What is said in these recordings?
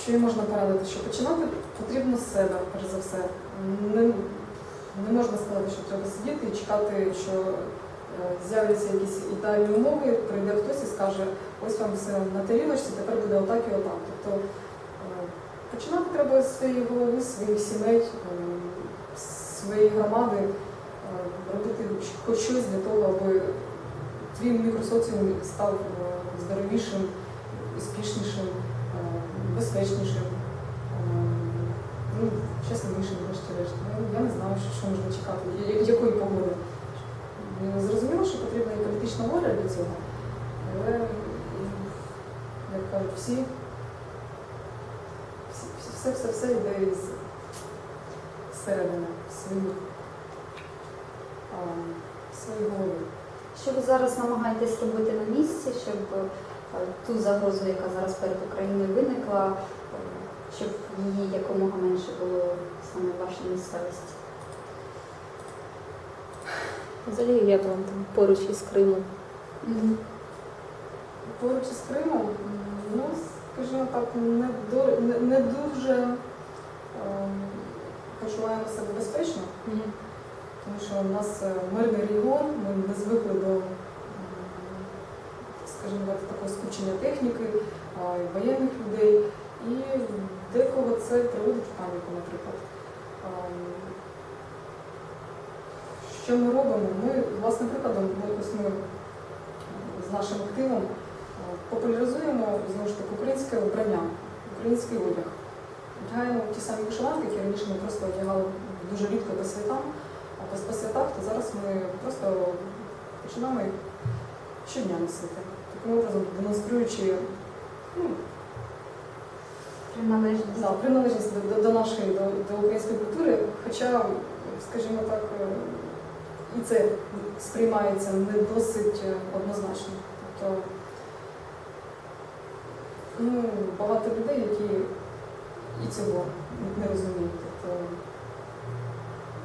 що їм можна порадити? Що починати потрібно з себе, перш за все. Не, не можна сказати, що треба сидіти і чекати, що е, з'являться якісь ідеальні умови, прийде хтось і скаже, ось вам все на тарілочці, тепер буде отак і отак. Тобто е, починати треба з своєї голови, своїх сімей, е, своєї громади, робити хоч щось для того, аби твій мікросоціум став здоровішим, успішнішим, е, безпечнішим, е, ну, щасливішим, врешті-решт. Я, не знаю, що, що можна чекати, якої погоди. Е, Зрозуміло, що потрібна і політична воля для цього, але, як кажуть, всі, всі, всі- все, все, все йде із середини, своїх, а, голови. Що ви зараз намагаєтесь робити на місці, щоб ту загрозу, яка зараз перед Україною виникла, е, щоб її якомога менше було саме в вашій місцевості? Взагалі, як вам там поруч із Кримом? Поруч із Кримом, ну, скажімо так, не, до- не, не дуже ем, почуваємо себе безпечно, тому що у нас е, мирний регіон, ми не звикли до, м, скажімо так, такого скупчення техніки, воєнних людей, і декого це приводить в паніку, наприклад. Що ми робимо? Ми, власним прикладом, ми з нашим активом популяризуємо знову ж таки українське вбрання, український одяг. Вдягаємо ті самі вишиванки, які раніше ми просто одягали дуже рідко по святам, а по святах, то зараз ми просто починаємо їх щодня носити. Таким образом, демонструючи ну, Приналежність. Да, приналежність до, до, до нашої, до, до української культури, хоча, скажімо так, е, і це сприймається не досить е, однозначно. Тобто ну, багато людей, які і цього не розуміють. Тобто,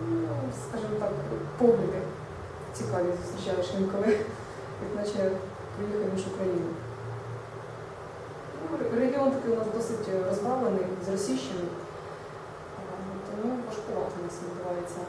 ну, скажімо так, погляди цікаві зустрічаєш інколи, як наче приїхав між Україною. Ну, Регіон такий у нас досить розбавлений, зросійщений, Е, тому важкувато у нас відбувається